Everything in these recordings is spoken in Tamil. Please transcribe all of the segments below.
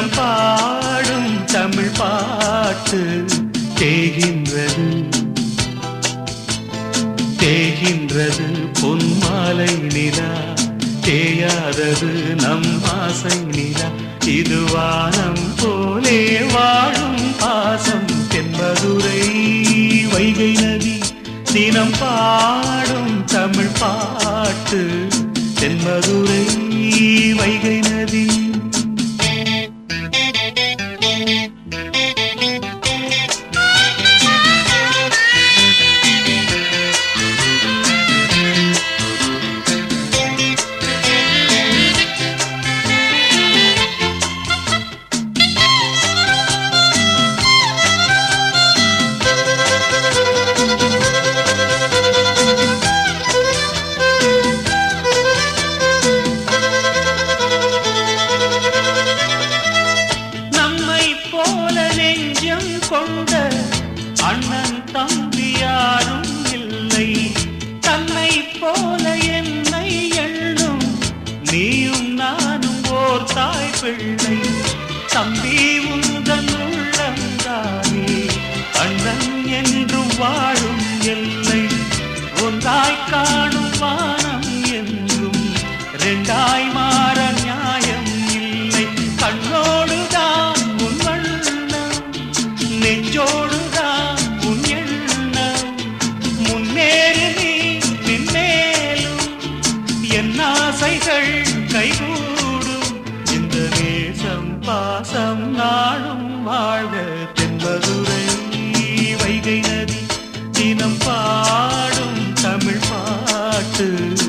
உள்ளம் பாடும் தமிழ் பாட்டு தேகின்றது. தேகின்றது பொன்மாலை நிலா தேயாதது நம் ஆசை நிலா. இது வானம் போலே வாழும் பாசம் தென்பதுரை. வைகை நதி தினம் பாடும் தமிழ் பாட்டு தென்மதுரை வைகை நதி வாழும் எல்லை ஒன்றாய் காணும்? வாழும் too.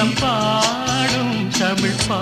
வீரம் பாடும் தமிழ் பா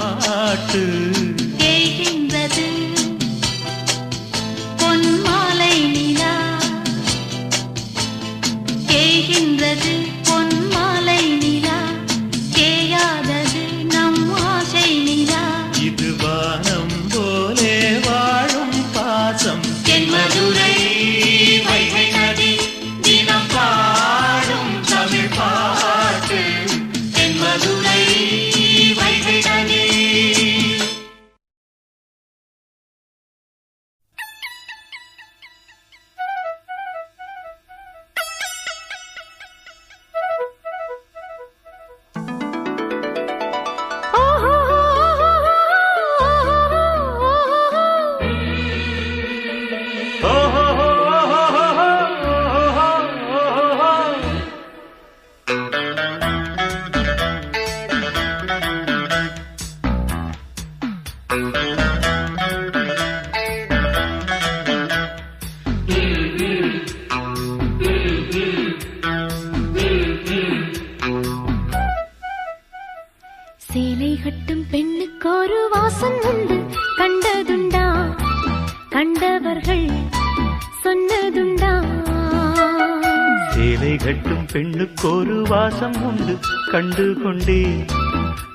பெண்ணுக்கொரு வாசம் உண்டு. கண்டு கொண்டே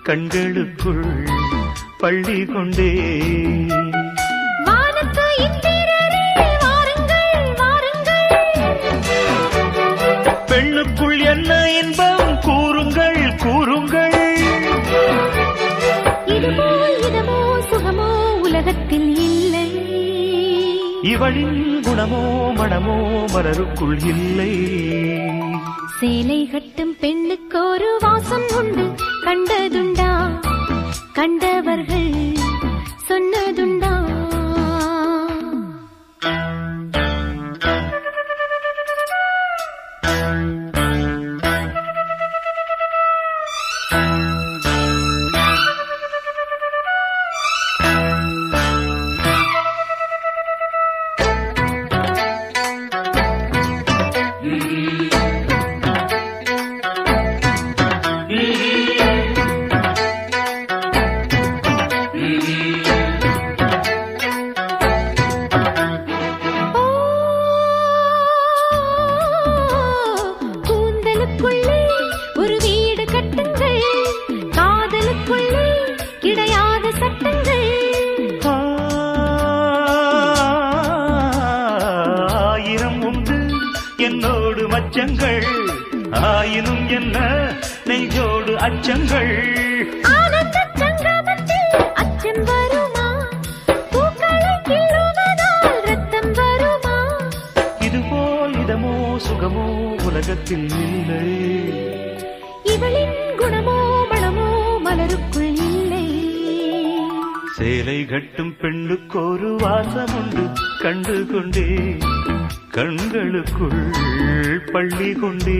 கண்களுக்குள் பள்ளி கொண்டே பெண்ணுக்குள் என்ன இன்பம்? கூறுங்கள் கூறுங்கள். இதுவோ இதமோ சுகமோ உலகத்தில் இல்லை. இவளின் குணமோ மனமோ மலருக்குள் இல்லை. சேலை கட்டும் பெண்ணுக்கு ஒரு வாசம் உண்டு. கண்டதுண்டா? கண்டவர்கள் சொன்னதுண்டா? என்னோடு மச்சங்கள். ஆயினும் என்ன நெஞ்சோடு அச்சங்கள். சுகமோ உலகத்தில் இல்லை. இவளின் குணமோ மனமோ மலருக்குள் இல்லை. சேலை கட்டும் பெண்ணுக்கு ஒரு வாசம் உண்டு. கண்டு கொண்டே கண்களுக்குள் பள்ளி கொண்டே.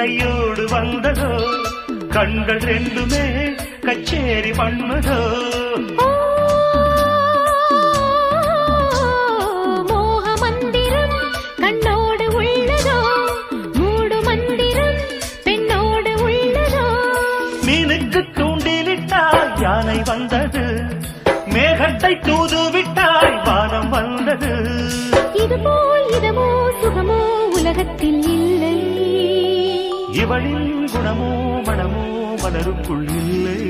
கையோடு வந்ததோ? கண்கள் ரெண்டுமே கச்சேரி பண்ணதோ? யானை வந்தது. மேகத்தை தூது விட்டால் வானம் வந்தது. இதுபோல் இதமோ சுகமோ உலகத்தில் இல்லை. இவளின் குணமோ மனமோ மலருக்குள் இல்லை.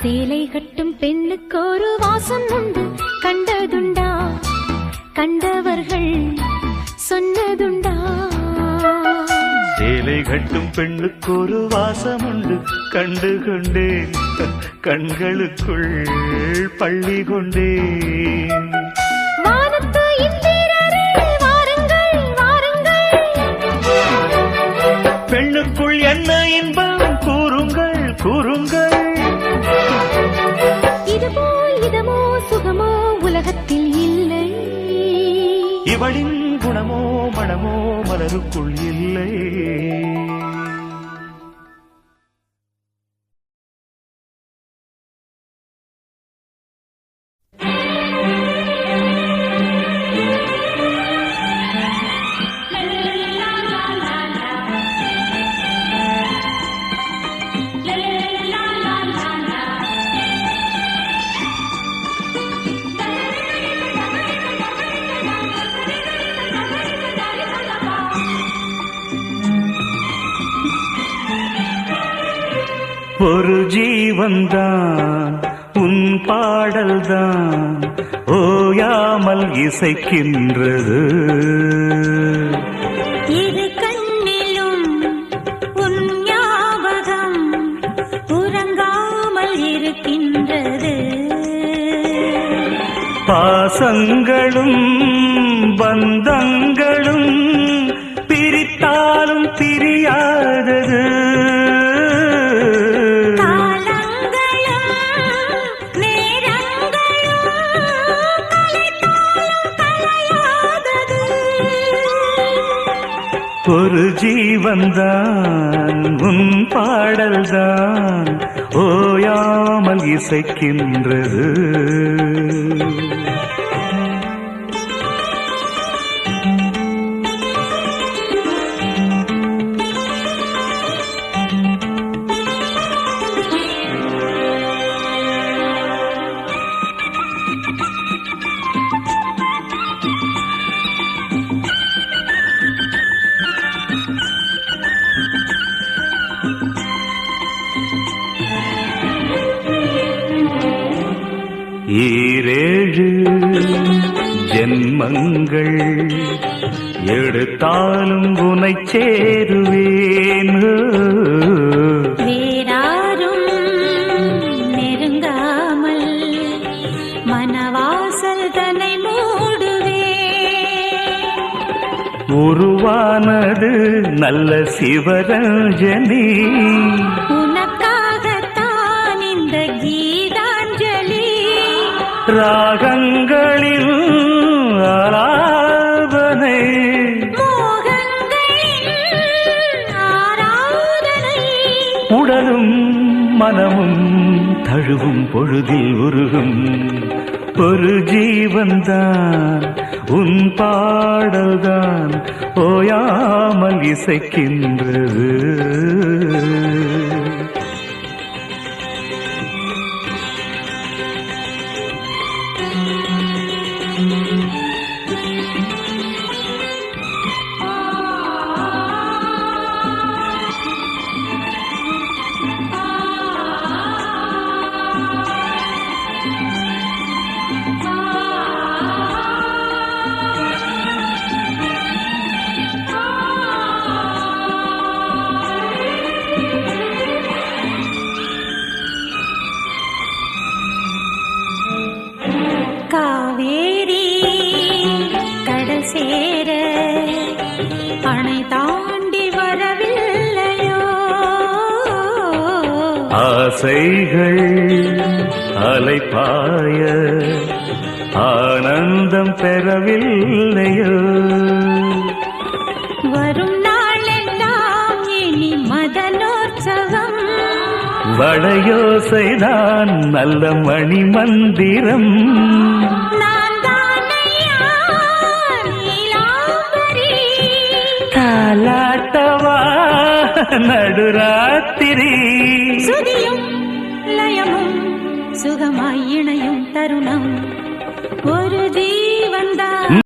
சேலை கட்டும் பெண்ணுக்கு ஒரு வாசம் உண்டு. கண்டதுண்டா? கண்டவர்கள் சொன்னதுண்டா? சேலை கட்டும் பெண்ணுக்கு ஒரு வாசம் உண்டு. கண்டு கொண்டேன் கண்களுக்குள் பள்ளி கொண்டேன். பெண்ணுக்குள் என்ன இன்பம்? கூறுங்கள் கூறுங்கள். இதுவோ இதமோ சுகமோ உலகத்தில் இல்லை. இவளின் குணமோ மனமோ மலருக்குள் இல்லை. ஒரு ஜீவன்தான் உன் பாடல்தான் ஓயாமல் இசைக்கின்றது. பாசங்களும் பந்தங்களும் பிரித்தாலும் பிரியாதது. ஜீவன்தான் உன் பாடல்தான் ஓயாமல் இசைக்கின்றது. எடுத்தாலும் உனை சேருவேன். வேறாரும் நெருங்காமல் மனவாசல் தன்னை மூடுவே உருவானது நல்ல சிவரஞ்சனி. உனக்காகத்தான் இந்த கீதாஞ்சலி. ராகங்களில் ஆராதனை மனமும் தழுவும் பொழுதில் உருகும். ஒரு ஜீவன்தான் உன் பாடல்தான் ஓயாமல் இசைக்கின்றது. ஆனந்தம் பெறவில்லையோ? வரும் நாளெல்லாம் இனி மதனோற்சவம். வளையோசைதான் நல்ல மணி மந்திரம் தாலாட்டவா? நடுராத்திரி.